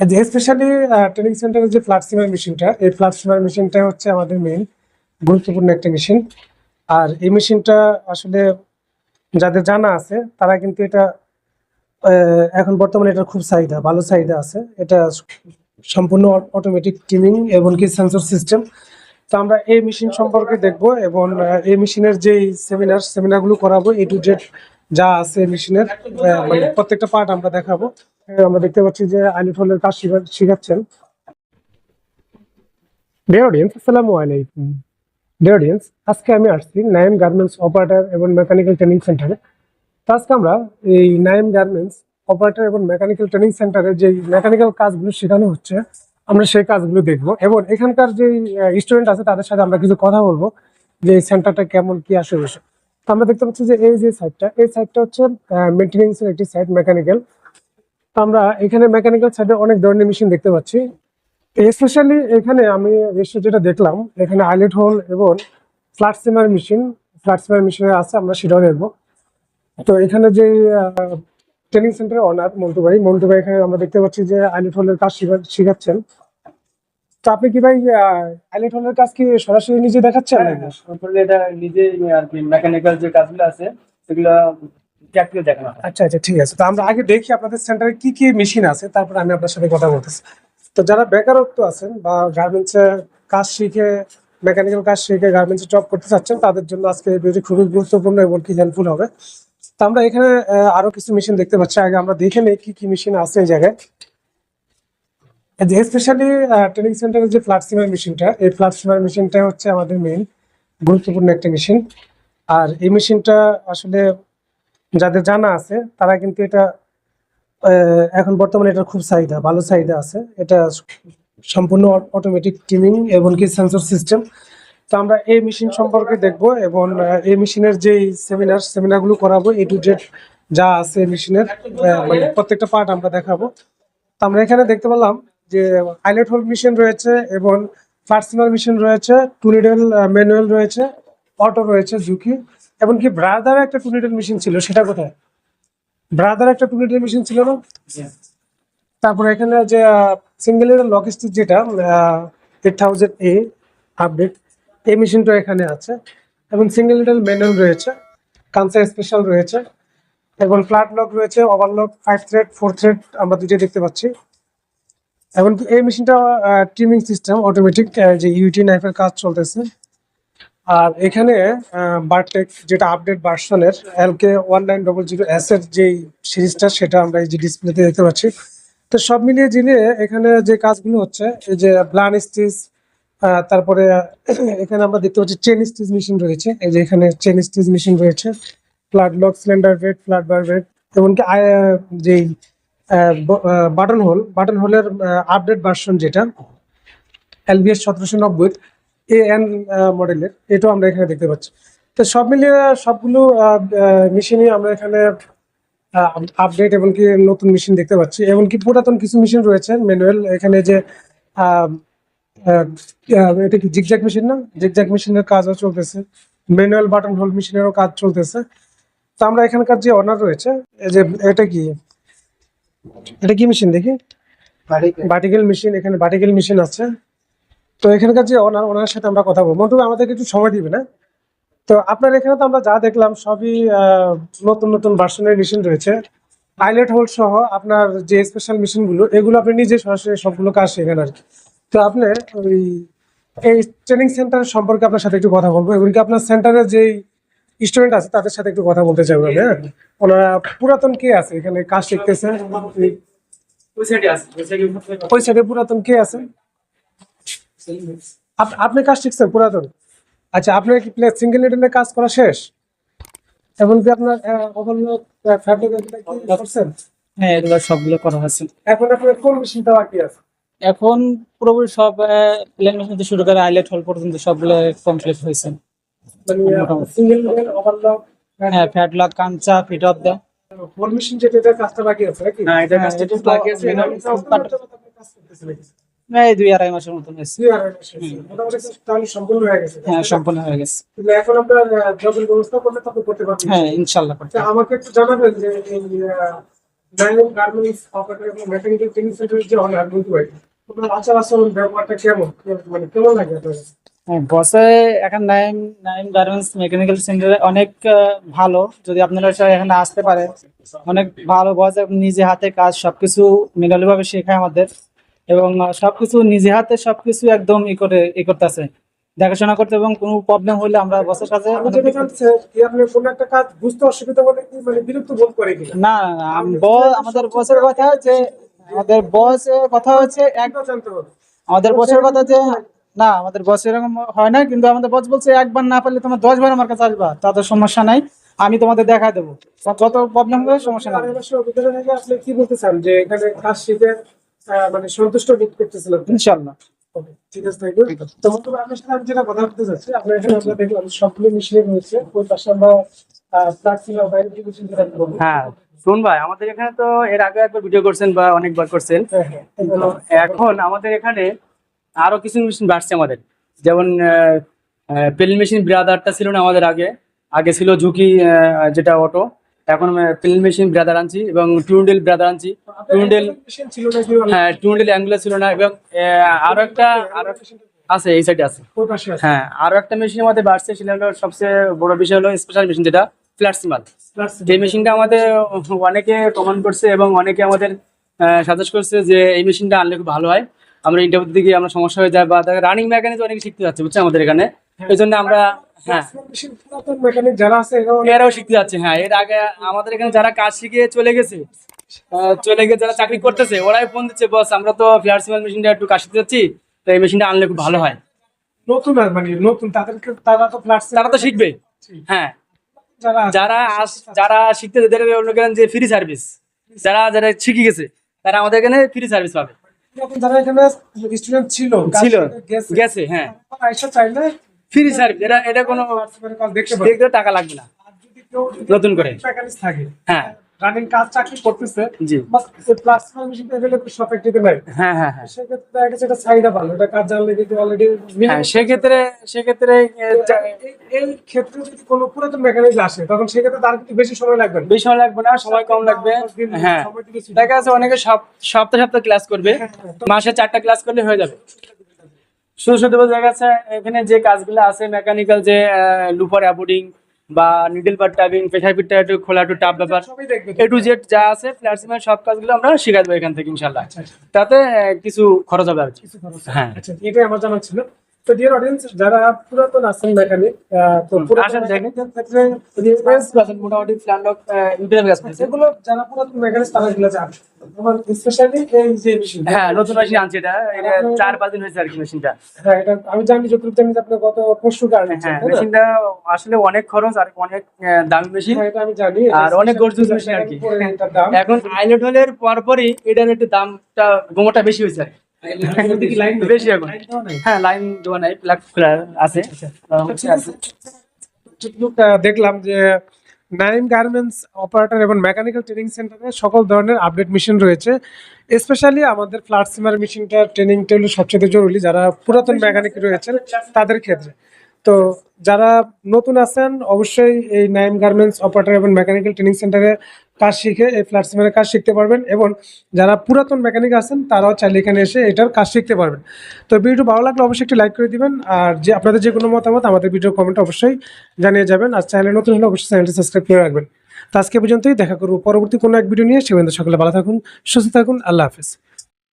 Specially training সেন্টারের যে flat সিমার মেশিনটা এই ফ্ল্যাট সিমার মেশিনটা হচ্ছে আমাদের মেইন গুরুত্বপূর্ণ একটা মেশিন আর এই মেশিনটা আসলে যাদের জানা আছে, তারা কিন্তু এটা এখন বর্তমানে এটা খুব চাহিদা, ভালো চাহিদা আছে। এটা সম্পূর্ণ অটোমেটিক টিমিং এবং কি সেন্সর সিস্টেম তো আমরা এই মেশিন সম্পর্কে দেখব এবং এই মেশিনের যে সেমিনার সেমিনারগুলো করাবো এ টু জেড যা আছে মেশিনের মানে প্রত্যেকটা পার্ট আমরা দেখাবো। আমরা দেখতে পাচ্ছি যে আলিফলের কাজ শিখাচ্ছেন। ডিয়ার অডিয়েন্স আসসালামু আলাইকুম। ডিয়ার আজকে আমি আসছি নাইম গার্মেন্টস অপারেটর এবং মেকানিক্যাল ট্রেনিং সেন্টারে তো আজকে আমরা এই নাইম গার্মেন্টস অপারেটর এবং মেকানিক্যাল ট্রেনিং সেন্টারে যে মেকানিক্যাল কাজগুলো শেখানো হচ্ছে, আমরা সেই কাজগুলো দেখব। এবং এখানকার যে স্টুডেন্ট আছে, তাদের সাথে আমরা কিছু কথা বলব যে এই সেন্টারটা কেমন, কি আসে বসে। তো আমরা দেখতে পাচ্ছি যে এই যে সাইডটা এই সাইডটা হচ্ছে মেনটেনেন্স এর একটি সাইড মেকানিক্যাল আমরা এখানে মেকানিক্যাল সাইডে অনেক ধরনের মেশিন দেখতে পাচ্ছি। স্পেশালি এখানে আমি এসে যেটা দেখলাম, এখানে আইলেট হোল এবং flat seamer machine flat seamer মেশিনের আছে, আমরা সেটাও দেখব। তো এখানে যে ট্রেনিং সেন্টারের অনার মন্টু ভাই মন্টু ভাই এখানে আমরা দেখতে পাচ্ছি যে আইলেট হোলের কাজ শিখা- শিখাচ্ছেন। তো আপনি কি ভাই আইলেট হোলের কাজ কি সরাসরি নিজে দেখাচ্ছেন? নাকি? এটা নিজে আর কি মেকানিক্যাল যে কাজগুলো আছে, সেগুলো প্র্যাকটিক্যাল দেখানো আচ্ছা আচ্ছা ঠিক আছে। তো আমরা আগে দেখি আপনাদের সেন্টারে কি কি মেশিন আছে, তারপর আমি আপনার সাথে কথা বলতেছি। তো যারা বেকারত্ব আছেন বা গার্মেন্টসে কাজ শিখে মেকানিক্যাল কাজ শিখে গার্মেন্টসে জব করতে চাচ্ছেন, তাদের জন্য আজকে এই ভিডিওটি খুবই গুরুত্বপূর্ণ এবং কি হেল্পফুল হবে। তো আমরা এখানে আরও কিছু মেশিন দেখতে পাচ্ছি। আগে আমরা দেখে নেই কি কি মেশিন আছে এই জায়গায়। স্পেশালি ট্রেনিং সেন্টারের যে ফ্ল্যাট সিমার মেশিনটা এই ফ্ল্যাট সিমার মেশিনটা হচ্ছে আমাদের মেইন গুরুত্বপূর্ণ একটা মেশিন আর এই মেশিনটা আসলে যাদের জানা আছে, তারা কিন্তু এটা এখন বর্তমানে এটা খুব চাহিদা, ভালো চাহিদা আছে। এটা সম্পূর্ণ অটোমেটিক টিমিং এবং কি সেন্সর সিস্টেম তো আমরা এই মেশিন সম্পর্কে দেখব এবং এই মেশিনের যে সেমিনার সেমিনারগুলো করাবো এ টু জেড যা আছে মেশিনের মানে প্রত্যেকটা পার্ট আমরা দেখাবো। তো আমরা এখানে দেখতে পেলাম যে আইলেট হোল মেশিন রয়েছে এবং ফার্সিমার মেশিন রয়েছে টুনিডেল ম্যানুয়াল রয়েছে অটো রয়েছে, ঝুঁকি। এমনকি ব্রাদার একটা টুনিডেল মেশিন ছিল সেটা কোথায়? ব্রাদার একটা টুনিডেল মেশিন ছিল না? তারপরে এখানে যে সিঙ্গেল লক স্টিচ যেটা এইট থাউজেন্ড এ আপডেট এই মেশিনটা এখানে আছে। এবং সিঙ্গেল লিডার ম্যানুয়াল রয়েছে কানসা স্পেশাল রয়েছে। এবং ফ্ল্যাট লক রয়েছে overlock five thread four thread আমরা দুটোই দেখতে পাচ্ছি। এবং এই মেশিনটা ট্রিমিং সিস্টেম অটোমেটিক যে ইউটি নাইফের কাজ চলতেছে। আর এখানে বারটেক যেটা আপডেট ভার্সনের L K one nine double zero S এর যে সিরিজটা, সেটা আমরা এই যে ডিসপ্লেতে দেখতে পাচ্ছি। তো সব মিলিয়ে ঝিলিয়ে এখানে যে কাজগুলো হচ্ছে, এই যে ব্লান স্টিচ তারপরে, এখানে আমরা দেখতে পাচ্ছি চেন স্টিচ মেশিন রয়েছে। এই যে এখানে চেন স্টিচ মেশিন রয়েছে। Flat lock cylinder bed flat bar bed এমনকি যেই বাটন হোল বাটন হোলের আপডেট ভার্সন যেটা এলবিএস সতেরোশো নব্বই। এ এন মডেলের এটাও আমরা এখানে দেখতে পাচ্ছি। তো সব মিলিয়ে সবগুলো মেশিনই আমরা এখানে আপডেট এবং কি নতুন মেশিন দেখতে পাচ্ছি। এমনকি পুরাতন কিছু মেশিন রয়েছে ম্যানুয়াল এখানে যে এটা কি জিগজ্যাক মেশিন না? জিগজ্যাক মেশিনের কাজও চলতেছে। ম্যানুয়াল বাটন হোল মেশিনেরও কাজ চলতেছে। তো আমরা এখানকার যে অনার রয়েছে এই যে এটা কি? এটা কি মেশিন দেখি? বাটিকেল মেশিন এখানে বাটিকেল মেশিন আছে। তো এখানকার যে ওনার ওনার সাথে আমরা কথা বলব। মন্টু ভাই, আমাদেরকে একটু সময় দিবে না তো আপনার এখানে তো আমরা যা দেখলাম সবই নতুন নতুন ভার্সনের মেশিন রয়েছে। পাইলট হোল্ড সহ আপনার যে স্পেশাল মেশিনগুলো এগুলো আপনি নিজে সরাসরি সবগুলো কাজ শেখেন আর কি। তো আপনি ওই এই ট্রেনিং সেন্টার সম্পর্কে আপনার সাথে একটু কথা বলব। কি আপনার সেন্টারের যে স্টুডেন্ট আছে তাদের সাথে একটু কথা বলতে চাইব হ্যাঁ? ওনারা পুরাতন কে আছে? এখানে কাজ শিখতেছে? ওই সাইডে আছে ওই সাইডে পুরাতন কে আছে? আপনি কাজ শিখছেন পুরাতন। আচ্ছা আপনার কি সিঙ্গেল নিডেলের কাজ করা শেষ? এবং কি আপনার অবন্য ফ্যাব্রিক করছেন? হ্যাঁ এগুলো সবগুলো করা হয়েছে। এখন আপনার কোন মেশিনটা বাকি আছে? এখন পুরোপুরি সব প্লেন মেশিন থেকে শুরু করে আইলেট হল পর্যন্ত সবগুলো কমপ্লিট হয়েছে। সিঙ্গেল নিডেল ওভারলক হ্যাঁ flat lock Kancha feed off the four machine যেটা কাজটা বাকি আছে নাকি? হ্যাঁ, এটার কাজটা এটা একটু তো- বাকি আছে, এটা কাজ করতেছেন নাকি? এই দুই আড়াই মাসের মতন হয়েছে। দুই আড়াই মাস হয়েছে। মোটামুটি তাহলে সম্পূর্ণ হয়ে গেছে। হ্যাঁ সম্পূর্ণ হয়ে গেছে। কিন্তু এখন আপনার জবের ব্যবস্থা করলে তখন করতে পারবেন। হ্যাঁ করতে আমাকে একটু জানাবেন যে এই গার্মেন্টস অপারেটর এবং মেকানিক্যাল ট্রেনিং সেন্টারের যে অনার বন্ধু ভাই ওনার আচার আচরণ ব্যবহারটা কেমন? মানে কেমন লাগে আপনার? হ্যাঁ, বসে এখন নাইম নাইম গার্মেন্টস মেকানিক্যাল সেন্টারে অনেক ভালো। যদি আপনারা সবাই এখানে আসতে পারে অনেক ভালো বস নিজে হাতে কাজ সবকিছু মেধালি ভাবে শেখায় আমাদের। এবং সবকিছু নিজে হাতে সবকিছু একদম ই করে ই করতেছে। দেখাশোনা করতে এবং কোনো প্রবলেম হলে আমরা বসের কাছে কি মানে না আমাদের বসের কথা যে আমাদের বস কথা হচ্ছে আমাদের বসের কথা যে না আমাদের বস এরকম হয় না কিন্তু আমাদের বস বলছে একবার না পারলে তোমার দশ বার আমার কাছে আসবা তাতে সমস্যা নাই আমি তোমাদের দেখা দেবো। যত প্রবলেম হবে সমস্যা নাই। কি বলতে চান? যে এখানে মানে সন্তুষ্ট বোধ করতেছিলেন ইনশাল্লাহ ঠিক আছে থ্যাংক ইউ তো আপনার সাথে আমি যেটা কথা বলতে চাচ্ছি আপনার এখানে আমরা দেখলাম সবগুলো মিশিয়ে রয়েছে ওই পাশে আমরা প্লাস্টিক বাইরে কিছু হ্যাঁ শুন ভাই আমাদের এখানে তো এর আগে একবার ভিডিও করছেন বা অনেকবার করছেন। হ্যাঁ হ্যাঁ এখন আমাদের এখানে আরও কিছু মেশিন বাড়ছে আমাদের। যেমন পেল মেশিন ব্রাদারটা ছিল না আমাদের আগে। আগে ছিল ঝুঁকি যেটা অটো এখন পেল মেশিন ব্রাদার আনছি এবং টুন্ডেল ব্রাদার আনছি। টুন্ডেল হ্যাঁ টুন্ডেল অ্যাঙ্গুলার ছিল না এবং আরও একটা আরও আছে এই সাইডে আছে। হ্যাঁ আরও একটা মেশিন আমাদের বাড়ছে সেটা হলো সবচেয়ে বড় বিষয় হলো স্পেশাল মেশিন যেটা ফ্ল্যাট সিমাল Plastic। এই মেশিনটা আমাদের অনেকে কমেন্ট করছে এবং অনেকে আমাদের সাজেস্ট করছে যে এই মেশিনটা আনলে খুব ভালো হয়। আমরা ইন্টারভিউ দিকে আমরা সমস্যা হয়ে যায় বা রানিং মেকানিক অনেকে শিখতে যাচ্ছে বুঝছে আমাদের এখানে। এই জন্য আমরা হ্যাঁ। পুরাতন মেকানিক যারা আছে এরাও শিখতে যাচ্ছে হ্যাঁ। এর আগে আমাদের এখানে যারা কাজ শিখে চলে গেছে চলে গিয়ে যারা চাকরি করতেছে ওরাই ফোন দিচ্ছে বস আমরা তো ফ্ল্যাট সিমাল মেশিনটা একটু কাজ শিখতে যাচ্ছি তো এই মেশিনটা আনলে খুব ভালো হয়। নতুন আর মানে নতুন তাদেরকে তারা তো প্লাস্টিক তারা তো শিখবে। হ্যাঁ। যারা যারা শিখতে যাদের যে ফ্রি সার্ভিস যারা যারা শিখে গেছে তারা আমাদের এখানে ফ্রি সার্ভিস পাবে। যারা এখানে স্টুডেন্ট ছিল ছিল। গেছে গেছে হ্যাঁ। চাইলে ফ্রি সার্ভিস এটা এটা কোনো দেখতে টাকা লাগবে না। নতুন করে। থাকে হ্যাঁ। রানিং কাজ চাকরি করতেছে জি। বাট প্লাস্টিক মেশিনটা অ্যাভেলেবল সব একটিতে নাই। হ্যাঁ হ্যাঁ হ্যাঁ। সেক্ষেত্রে দেখা গেছে এটা চাহিদা ভালো এটা কাজ জানলে কিন্তু অলরেডি হ্যাঁ সেক্ষেত্রে সেক্ষেত্রে এই ক্ষেত্রে যদি কোনো পুরাতন আসে তখন সেক্ষেত্রে তার কিন্তু বেশি সময় লাগবে। বেশি সময় লাগবে না সময় কম লাগবে। হ্যাঁ। দেখা যাচ্ছে অনেকে সপ্তাহে সপ্তাহে ক্লাস করবে মাসে চারটা ক্লাস করলে হয়ে যাবে। শুধু শুধু দেখা যাচ্ছে এখানে যে কাজগুলো আছে মেকানিক্যাল যে লুপার অ্যাবোর্ডিং বা নিডল পার টাইপিং প্রেশার ফিটটা একটু খোলা একটু টাপ ব্যাপার এ টু জেড যা আছে প্ল্যাটসিমের সব কাজগুলো আমরা শিখাই দেবো এখান থেকে ইনশাল্লাহ আচ্ছা, আচ্ছা, তাতে কিছু খরচ হবে আর কি। হ্যাঁ। আচ্ছা, এটাই আমার জানা ছিল। তো ডিয়ার অডিয়েন্স যারা পুরাতন আছেন মেকানিক তো পুরাতন মোটামুটি ইউটিউবে কাজ করছে এগুলো যারা পুরাতন মেকানিক তারা এগুলো জানে স্পেশালি এই যে মেশিন হ্যাঁ নতুন মেশিন আনছি এটা। এটা চার পাঁচ দিন হয়েছে আর কি মেশিনটা হ্যাঁ এটা আমি জানি যতটুকু জানি যে আপনি গত পরশু কারণে হ্যাঁ মেশিনটা আসলে অনেক খরচ আর অনেক দামি মেশিন এটা আমি জানি। আর অনেক গর্জুস মেশিন আর কি। এখন আইলেট হলের পরপরই এটার একটু দামটা গোমোটা বেশি হয়েছে আর কি। হ্যাঁ ঠিক আছে। যতটুকু, আহ, দেখলাম যে গার্মেন্টস অপারেটর এবং মেকানিক্যাল ট্রেনিং সেন্টারে সকল ধরনের আপডেট মেশিন রয়েছে। স্পেশালি আমাদের ফ্ল্যাট সিমার মেশিনটার ট্রেনিংটা হলো সবচেয়ে জরুরি যারা পুরাতন মেকানিক রয়েছেন তাদের ক্ষেত্রে। তো যারা নতুন আছেন, অবশ্যই এই নাইম গার্মেন্টস অপারেটর এবং মেকানিক্যাল ট্রেনিং সেন্টারে কাজ শিখে এই ফ্ল্যাট সিমারের কাজ শিখতে পারবেন এবং যারা পুরাতন মেকানিক আছেন, তারাও চাইলে এখানে এসে এটার কাজ শিখতে পারবেন। তো ভিডিও ভালো লাগলে অবশ্যই একটি লাইক করে দিবেন আর যে আপনাদের যে কোনো মতামত আমাদের ভিডিও কমেন্ট অবশ্যই জানিয়ে যাবেন। আর চ্যানেলে নতুন হলে অবশ্যই চ্যানেলটি সাবস্ক্রাইব করে রাখবেন। তো আজকে পর্যন্তই, দেখা করব পরবর্তী কোনো এক ভিডিও নিয়ে। সে পর্যন্ত সকলে ভালো থাকুন, সুস্থ থাকুন, আল্লাহ হাফিজ।